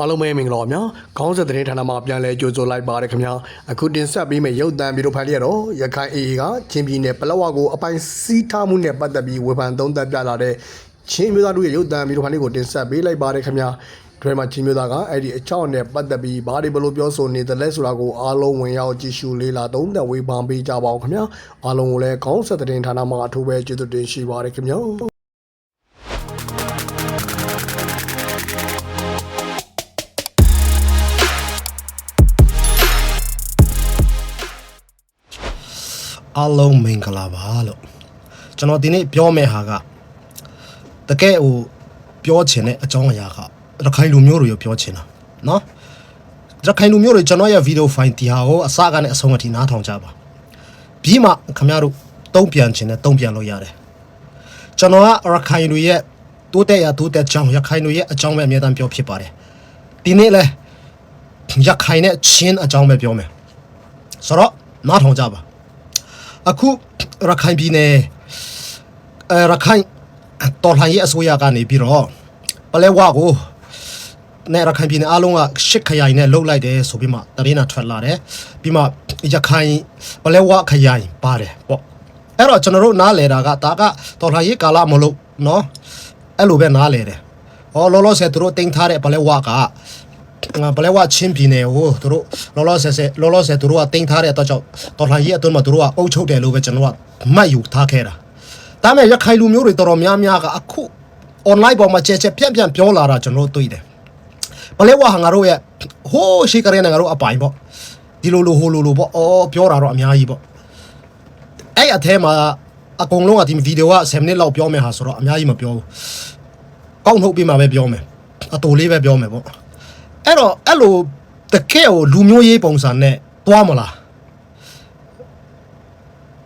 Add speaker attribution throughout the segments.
Speaker 1: အားလုံးပဲမင်္ဂလာပါဗျာခေါင်းဆက်သတင်းဌာနမှာပြန်လဲကြိုဆိုလိုက်ပါရခင်ဗျာအခုတင်ဆက်ပေးမယ့်ရုပ်သံဗီဒီယိုဖိုင်လေးကတော့ရခိုင် AA ကချင်းပြည်နယ်ပလောဝကိုအပိုင်စီးထားမှုနဲ့ပတ်သက်ပြီးဝေဖန်သုံးသပ်ပြလာတဲ့ချင်းမျိုးသားတို့ရဲ့ရုပ်သံဗီဒီယိုဖိုင်လေးကိုတင်ဆက်ပေးလိုက်ပါရခင်ဗျာဒီမှာချင်းမျိုးသားကအဲ့ဒီအချောင်းနဲ့ပတ်သက်ပြီးဘာတွေဘလို့ပြောဆိုနေတယ်လဲဆိုတာကိုအားလုံးဝင်ရောက်ကြည့်ရှုလေးလာသုံးသပ်ဝေဖန်ပေးကြပါအောင်ခင်ဗျာအားလုံးကိုလည်းခေါင်းဆက်သတင်းဌာနမှာအထူးပဲကျေးဇူးတင်ရှိပါရခင်ဗျာ
Speaker 2: အားလုံးမင်္ဂလာပါလို့ကျွန်တော်ဒီနေ့ပြောမယ့်ဟာကတကယ်ဟိုပြောချင်တဲ့အကြောင်းအရာကရခိုင်လူမျိုးတွေရောပြောချင်တာနော်ရခိုင်လူမျိုးတွေကျွန်တော်ရဲ့ဗီဒီယိုဖိုင်ဒီဟာကိုအစကနေအဆုံးအထိနားထောင်ကြပါပြီးမှခင်ဗျားတို့တုံးပြန်ချင်တဲ့တုံးပြန်လို့ရတယ်ကျွန်တော်ကရခိုင်လူရဲ့တိုးတက်ရတိုးတက်ကြောင်းရခိုင်လူရဲ့အကြောင်းပဲအမြဲတမ်းပြောဖြစ်ပါတယ်ဒီနေ့လဲရခိုင်နဲ့ချင်းအကြောင်းပဲပြောမယ်ဆိုတော့နားထောင်ကြပါ အခုရခိုင်ပြည်နယ်အဲရခိုင်တော်လှန်ရေးအစိုးရကနေပြီးတော့ပလဲဝါကိုနဲ့ရခိုင်ပြည်နယ်အားလုံးကရှစ်ခရိုင်နဲ့လှုပ်လိုက်တယ်ဆိုပြီးမှတရင်နာထွက်လာတယ်ပြီးမှရခိုင်ပလဲဝါခရိုင်ပါတယ်ပေါ့အဲ့တော့ကျွန်တော်တို့နားလဲတာကဒါကတော်လှန်ရေးကာလမလို့နော်အဲ့လိုပဲနားလဲတယ်ဟောလောလောဆယ်သူတို့တင်ထားတဲ့ပလဲဝါကငါ ဘလဲဝချင်းပြည်နယ်ကိုသူတို့လောလောဆယ်ဆယ်လောလောဆယ်သူတို့ကတင်ထားတဲ့အတွက်ကြောင့်တော်လှန်ရေးအတွင်းမှာသူတို့ကအုပ်ချုပ်တယ်လို့ပဲကျွန်တော်ကမှတ်ယူထားခဲ့တာဒါပေမဲ့ရခိုင်လူမျိုးတွေတော်တော်များများကအခု online ပေါ်မှာကြဲကြဲပြန့်ပြန့်ပြောလာတာကျွန်တော်တို့တွေ့တယ်ဘလဲဝဟာငါတို့ရဲ့ဟိုးရှိကရဲနဲ့ငါတို့အပိုင်ပေါ့ဒီလိုလိုဟိုလိုလိုပေါ့အော်ပြောတာတော့အများကြီးပေါ့အဲ့အထဲမှာအကုန်လုံးကဒီဗီဒီယိုက7မိနစ်လောက်ပြောမယ်ဟာဆိုတော့အများကြီးမပြောဘူးကောက်နှုတ်ပြီးမှပဲပြောမယ်အတူလေးပဲပြောမယ်ပေါ့ အဲ့တော့အဲ့လိုတကယ်ကိုလူမျိုးရေးပုံစံနဲ့တွားမလား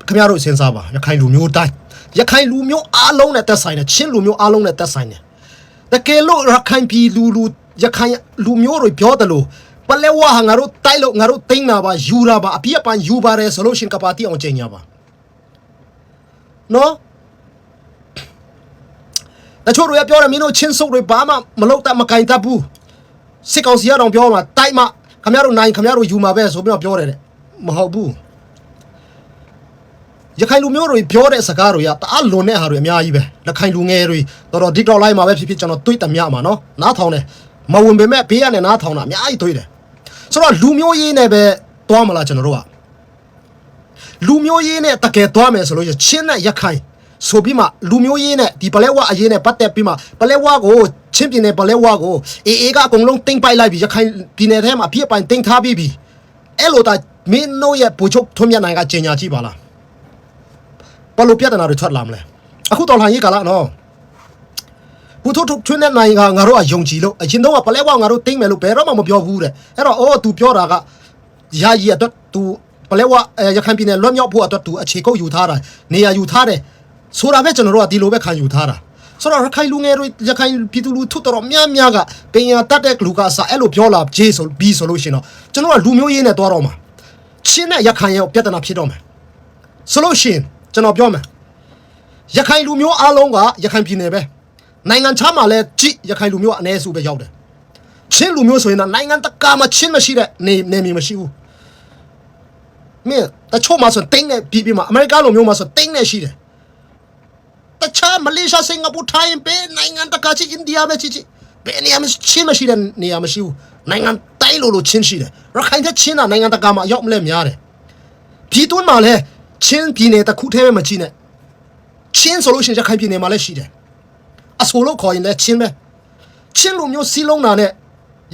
Speaker 2: ခင်ဗျားတို့စဉ်းစားပါရခိုင်လူမျိုးတိုင်းရခိုင်လူမျိုးအားလုံးနဲ့သက်ဆိုင်တယ်ချင်းလူမျိုးအားလုံးနဲ့သက်ဆိုင်တယ်တကယ်လို့ရခိုင်ပြည်လူလူရခိုင်လူမျိုးတွေပြောတယ်လို့ပလဲဝါဟာငါတို့တိုက်လို့ငါတို့တိန်းတာပါယူတာပါအပြည့်အပန်ယူပါတယ်ဆိုလို့ရှရင်ကပါတီအောင်ချိန်ညာပါနော်တချို့တွေကပြောတယ်မင်းတို့ချင်းစုပ်တွေဘာမှမလုပ်တတ်မကင်တတ်ဘူး စစ်ကောင်စီကတော့ပြောမှာတိုက်မှခမရတို့နိုင်ခမရတို့ယူမှာပဲဆိုပြီးတော့ပြောတယ်တဲ့မဟုတ်ဘူးရခိုင်လူမျိုးတွေပြောတဲ့စကားတွေကတအားလွန်တဲ့ဟာတွေအများကြီးပဲရခိုင်လူငယ်တွေတော်တော် TikTok live မှာပဲဖြစ်ဖြစ်ကျွန်တော်တွေ့တမျှမှာနော်နားထောင်တယ်မဝင်ပေမဲ့ဘေးကနေနားထောင်တာအများကြီးတွေ့တယ်ဆိုတော့လူမျိုးရေးနဲ့ပဲတွားမလားကျွန်တော်တို့ကလူမျိုးရေးနဲ့တကယ်တွားမယ်ဆိုလို့ရှိရင်ချင်းနဲ့ရခိုင်ဆိုပြီးမှလူမျိုးရေးနဲ့ဒီပလဲဝအရေးနဲ့ပတ်သက်ပြီးမှပလဲဝကို ချင်းပြည်နယ်ပလဲဝကိုအေအေကအကုန်လုံးတင်ပိုက်လိုက်ပြီးရခိုင်ပြည်နယ်ထဲမှာပြည့်ပိုင်တင်ထားပြီးပြီအဲ့လိုတာမင်းတို့ရဲ့ပူချုပ်ထွန်းမြတ်နိုင်ကကြေညာကြည့်ပါလားဘလို့ပြဿနာတွေထွက်လာမလဲအခုတော်လှန်ရေးကာလနော်ပူထုတ်ထွန်းမြတ်နိုင်ကငါတို့ကယုံကြည်လို့အရင်တော့ကပလဲဝငါတို့တင်မယ်လို့ဘယ်တော့မှမပြောဘူးတဲ့အဲ့တော့အော် तू ပြောတာကယာယီအတွက် तू ပလဲဝအဲရခိုင်ပြည်နယ်လွတ်မြောက်ဖို့အတွက် तू အခြေကုပ်ယူထားတာနေရာယူထားတယ်ဆိုတာပဲကျွန်တော်တို့ကဒီလိုပဲခံယူထားတာ ဆိုတော့ရခိုင်လူငယ်တွေရခိုင်ပြည်သူလူထုတော်တော်များများကပင်ရတတ်တဲ့လူကစားအဲ့လိုပြောလာဂျေးဆိုပြီးဆိုလို့ရှိရင်တော့ကျွန်တော်ကလူမျိုးရေးနဲ့တွားတော့မှာချင်းနဲ့ရခိုင်ရဲ့ပြဿနာဖြစ်တော့မယ်ဆိုလို့ရှိရင်ကျွန်တော်ပြောမယ်ရခိုင်လူမျိုးအားလုံးကရခိုင်ပြည်နယ်ပဲနိုင်ငံခြားမှာလည်းကြည့်ရခိုင်လူမျိုးကအ ਨੇ စုပဲရောက်တယ်ချင်းလူမျိုးဆိုရင်တော့နိုင်ငံတကာမှာချင်းမရှိတဲ့နေနေမီမရှိဘူးမင်းတချို့မှာဆိုတင်းနဲ့ပြီးပြီးမှာအမေရိကလိုမျိုးမှာဆိုတင်းနဲ့ရှိတယ် တခြားမလေးရှားစင်ကာပူထိုင်းပဲနိုင်ငံတကာချင်းအိန္ဒိယပဲချစ်ချစ်ဘယ်နေရာမှာချင်းမရှိတဲ့နေရာမရှိဘူးနိုင်ငံတိုင်းလိုလိုချင်းရှိတယ်ရခိုင်တဲ့ချင်းတာနိုင်ငံတကာမှာအရောက်မလဲများတယ်ပြည်တွင်းမှာလည်းချင်းပြည်နယ်တစ်ခုတည်းပဲမကြည့်နဲ့ချင်းဆိုလို့ရှိရင်ရခိုင်ပြည်နယ်မှာလည်းရှိတယ်အဆိုလို့ခေါ်ရင်လည်းချင်းပဲချင်းလိုမျိုးစီးလုံးတာနဲ့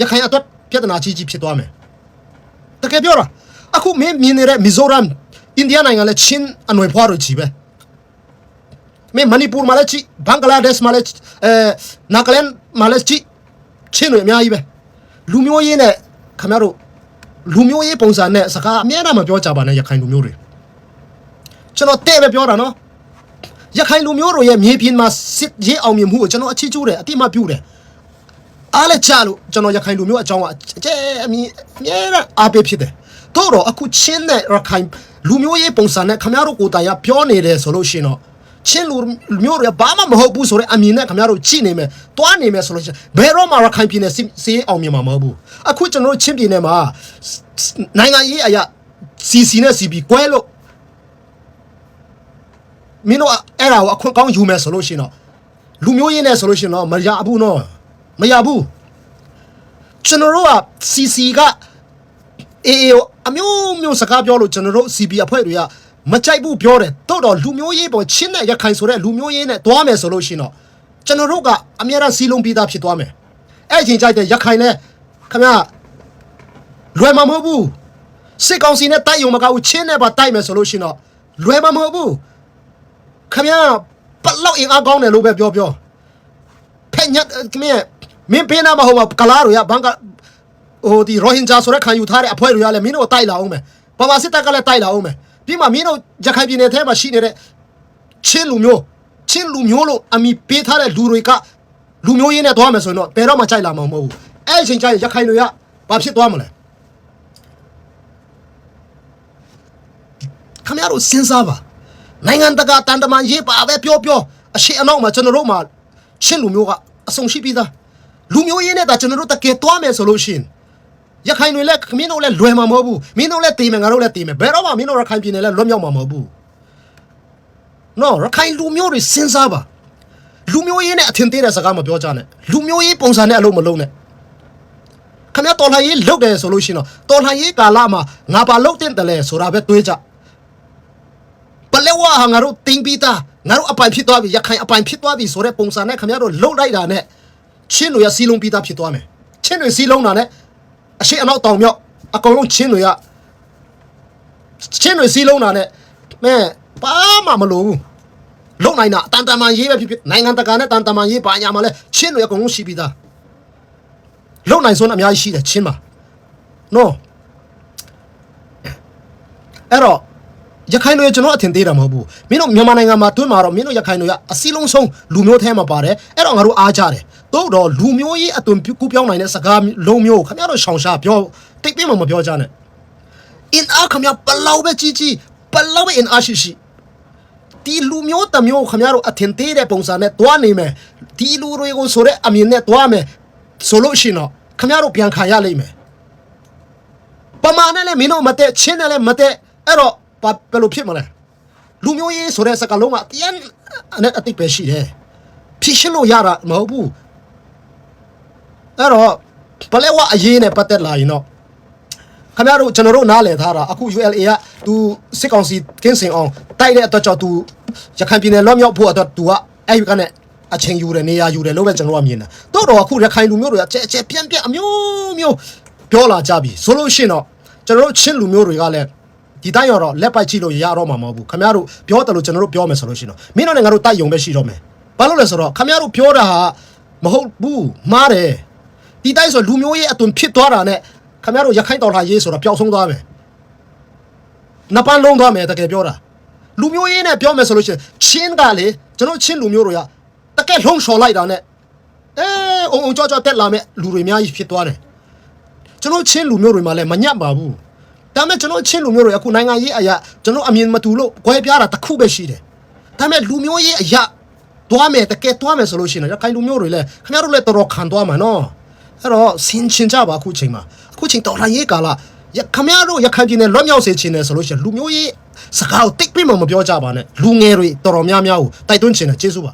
Speaker 2: ရခိုင်အတွက်ပြဿနာကြီးကြီးဖြစ်သွားမယ်တကယ်ပြောတာအခုမင်းမြင်နေတဲ့မီဇိုရမ်အိန္ဒိယနိုင်ငံလည်းချင်းအနွယ်ဖွားတွေကြီးပဲ မင်းမဏိပူမှာလည်းကြည့်ဘင်္ဂလားဒေ့ရှ်မှာလည်းအဲနာဂလန်မှာလည်းကြည့်ချင်းတွေအများကြီးပဲလူမျိုးရေးနဲ့ခင်ဗျားတို့လူမျိုးရေးပုံစံနဲ့စကားအများအားမပြောကြပါနဲ့ရခိုင်လူမျိုးတွေကျွန်တော်တဲ့ပဲပြောတာနော်ရခိုင်လူမျိုးတို့ရဲ့မြေပြင်မှာစစ်ရေးအောင်မြင်မှုကိုကျွန်တော်အချီးကျူးတယ်အတိမပြုတယ်အားလည်းချလို့ကျွန်တော်ရခိုင်လူမျိုးအကြောင်းကအကျဲအမြင်အများအားပေးဖြစ်တယ်တို့တော့အခုချင်းနဲ့ရခိုင်လူမျိုးရေးပုံစံနဲ့ခင်ဗျားတို့ကိုယ်တိုင်ကပြောနေတယ်ဆိုလို့ရှိရင်တော့ ချင်းလူမျိုးတွေဘာမှမဟုတ်ဘူးဆိုတဲ့အမြင်နဲ့ခင်ဗျားတို့ကြည့်နေမယ်တွားနေမယ်ဆိုလို့ရှိရင်ဘယ်တော့မှရခိုင်ပြည်နယ်စီစီးအောင်မြင်မှာမဟုတ်ဘူးအခုကျွန်တော်တို့ချင်းပြည်နယ်မှာနိုင်ငံရေးအရာ CC နဲ့ CB ကွဲလို့မင်းတို့အဲ့ဒါကိုအခွင့်ကောင်းယူမယ်ဆိုလို့ရှိရင်တော့လူမျိုးရင်းနဲ့ဆိုလို့ရှိရင်တော့မရဘူးနော်မရဘူးကျွန်တော်တို့က CC ကအေးအေးအမျိုးမျိုးစကားပြောလို့ကျွန်တော်တို့ CB အဖွဲ့တွေက မကြိုက်ဘူးပြောတယ်တော့တော့လူမျိုးရေးပေါ်ချင်းနဲ့ရခိုင်ဆိုတဲ့လူမျိုးရေးနဲ့တွားမယ်ဆိုလို့ရှိရင်တော့ကျွန်တော်တို့ကအများအားစီလုံးပြီးသားဖြစ်သွားမယ်အဲ့အချိန်ကြိုက်တဲ့ရခိုင်နဲ့ခင်ဗျာလွယ်မှာမဟုတ်ဘူးစစ်ကောင်စီနဲ့တိုက်ရုံမကဘူးချင်းနဲ့ပါတိုက်မယ်ဆိုလို့ရှိရင်တော့လွယ်မှာမဟုတ်ဘူးခင်ဗျာပလောက်အင်အားကောင်းတယ်လို့ပဲပြောပြောဖက်ညက်ခင်ဗျာမင်းပေးနာမဟုတ်ပါကလားတို့ရဘန်ကဟိုဒီရိုဟင်ဂျာဆိုတဲ့ခံယူထားတဲ့အဖွဲ့တွေကလည်းမင်းတို့ကိုတိုက်လာအောင်မယ်ပမာစစ်တပ်ကလည်းတိုက်လာအောင်မယ် ပြီးမှမင်းတို့ရခိုင်ပြည်နယ်ထဲမှာရှိနေတဲ့ချင်းလူမျိုးချင်းလူမျိုးလို့အမိပေးထားတဲ့လူတွေကလူမျိုးရင်းနဲ့သွားမယ်ဆိုရင်တော့ဘယ်တော့မှကြိုက်လာမှာမဟုတ်ဘူးအဲ့ဒီအချိန်ကျရင်ရခိုင်တွေကဘာဖြစ်သွားမလဲခမရတို့စဉ်းစားပါနိုင်ငံတကာတန်တမန်ရေးပါပဲပြောပြောအရှိအနောက်မှာကျွန်တော်တို့မှာချင်းလူမျိုးကအဆုံရှိပြီးသားလူမျိုးရင်းနဲ့ဒါကျွန်တော်တို့တကယ်သွားမယ်ဆိုလို့ရှိရင် ရခိုင်တွေလည်းမင်းတို့လည်းလွယ်မှာမဟုတ်ဘူးမင်းတို့လည်းတေးမယ်ငါတို့လည်းတေးမယ်ဘယ်တော့မှမင်းတို့ရခိုင်ပြည်နယ်လည်းလွတ်မြောက်မှာမဟုတ်ဘူးနော်ရခိုင်လူမျိုးတွေစဉ်းစားပါလူမျိုးရေးနဲ့အထင်သေးတဲ့စကားမပြောကြနဲ့လူမျိုးရေးပုံစံနဲ့အလုပ်မလုပ်နဲ့ခင်ဗျာတော်လှန်ရေးလုပ်တယ်ဆိုလို့ရှိရင်တော့တော်လှန်ရေးကာလမှာငါပါလုပ်တဲ့တယ်လဲဆိုတာပဲတွေးကြပလဲဝါဟာငါတို့တင်းပြီးသားငါတို့အပိုင်ဖြစ်သွားပြီရခိုင်အပိုင်ဖြစ်သွားပြီဆိုတဲ့ပုံစံနဲ့ခင်ဗျားတို့လှုပ်လိုက်တာနဲ့ချင်းတွေရစီလုံးပြီးသားဖြစ်သွားမယ်ချင်းတွေစီလုံးတာနဲ့ အရှိအနောက်တောင်မြောက်အကုန်လုံးချင်းတွေကချင်းတွေစီးလုံးတာနဲ့မဲဘာမှမလို့ဘူးလုံနိုင်တာအတန်တမန်ရေးပဲဖြစ်ဖြစ်နိုင်ငံတကာနဲ့တန်တမန်ရေးဘာညာမှာလဲချင်းတွေအကုန်လုံးရှိပြီးသားလုံနိုင်စွမ်းအများကြီးရှိတယ်ချင်းမှာနော်အဲ့တော့ရခိုင်တွေကျွန်တော်အထင်သေးတာမဟုတ်ဘူးမင်းတို့မြန်မာနိုင်ငံမှာတွင်းမှာတော့မင်းတို့ရခိုင်တွေကအစည်းလုံးဆုံးလူမျိုးထဲမှာပါတယ်အဲ့တော့ငါတို့အားကြတယ် တို့တော့လူမျိုးရေးအသွင်ကူးပြောင်းနိုင်တဲ့စကားလုံးမျိုးကိုခင်ဗျားတို့ရှောင်ရှားပြောတိတ်ပြင်းမှမပြောကြနဲ့ in အားခင်ဗျားဘလောက်ပဲကြီးကြီးဘလောက်ပဲ in အားရှိရှိဒီလူမျိုးတစ်မျိုးခင်ဗျားတို့အထင်သေးတဲ့ပုံစံနဲ့တွားနေမယ်ဒီလူတွေကိုဆိုတဲ့အမြင်နဲ့တွားမယ်ဆိုလို့ရှိရင်တော့ခင်ဗျားတို့ပြန်ခံရလိမ့်မယ်ပမာနဲ့လည်းမင်းတို့မတက်ချင်းနဲ့လည်းမတက်အဲ့တော့ဘာဘယ်လိုဖြစ်မလဲလူမျိုးရေးဆိုတဲ့စကားလုံးကတရားနဲ့အတိတ်ပဲရှိတယ်ဖြစ်ရှင်းလို့ရတာမဟုတ်ဘူး အဲ့တော့ဘလဲဝအရေးနဲ့ပတ်သက်လာရင်တော့ခင်ဗျားတို့ကျွန်တော်တို့နားလည်ထားတာအခု ULA ကသူစစ်ကောင်စီကင်းစင်အောင်တိုက်တဲ့အတွက်ကြောင့်သူရခိုင်ပြည်နယ်လွတ်မြောက်ဖို့အတွက်သူကအဲ့ဒီကနေအချိန်ယူတယ်နေရာယူတယ်လို့ပဲကျွန်တော်တို့ကမြင်တာတော့တော့အခုရခိုင်လူမျိုးတွေကကျဲကျဲပြန့်ပြန့်အမျိုးမျိုးပြောလာကြပြီဆိုလို့ရှိရင်တော့ကျွန်တော်တို့ချင်းလူမျိုးတွေကလည်းဒီတိုင်းရောတော့လက်ပိုက်ကြည့်လို့ရတော့မှာမဟုတ်ဘူးခင်ဗျားတို့ပြောတယ်လို့ကျွန်တော်တို့ပြောမယ်ဆိုလို့ရှိရင်တော့မင်းတို့နဲ့ငါတို့တိုက်ယုံပဲရှိတော့မယ်ဘာလို့လဲဆိုတော့ခင်ဗျားတို့ပြောတာဟာမဟုတ်ဘူးမှားတယ် ဒီတိုင်းဆိုလူမျိုးရေးအသွင်ဖြစ်သွားတာနဲ့ခင်ဗျားတို့ရခိုင်တော်လှန်ရေးဆိုတာပျောက်ဆုံးသွားမယ်နှစ်ပန်းလုံးသွားမယ်တကယ်ပြောတာလူမျိုးရေးနဲ့ပြောမယ်ဆိုလို့ရှိရင်ချင်းကလေကျွန်တော်ချင်းလူမျိုးတွေကတကယ်လုံးလျှော်လိုက်တာနဲ့အဲအုံအုံကြောကြောတက်လာမဲ့လူတွေအများကြီးဖြစ်သွားတယ်ကျွန်တော်ချင်းလူမျိုးတွေမှာလည်းမညံ့ပါဘူးဒါပေမဲ့ကျွန်တော်ချင်းလူမျိုးတွေအခုနိုင်ငံရေးအရာကျွန်တော်အမြင်မတူလို့꿰ပြားတာတစ်ခုပဲရှိတယ်ဒါပေမဲ့လူမျိုးရေးအရာတွားမယ်တကယ်တွားမယ်ဆိုလို့ရှိရင်ရခိုင်လူမျိုးတွေလည်းခင်ဗျားတို့လည်းတော်တော်ခံသွားမှာနော် အဲ့တော့ဆင်ချင်ကြပါအခုချိန်မှာအခုချိန်တော်လာရေးကာလရခင်ဗျားတို့ရခိုင်ပြည်နယ်လွတ်မြောက်စေချင်တယ်ဆိုလို့ရှိရင်လူမျိုးရေးစကားကိုတိတ်ပြမမပြောကြပါနဲ့လူငယ်တွေတော်တော်များများကိုတိုက်တွန်းချင်တယ်ကျေးဇူးပါ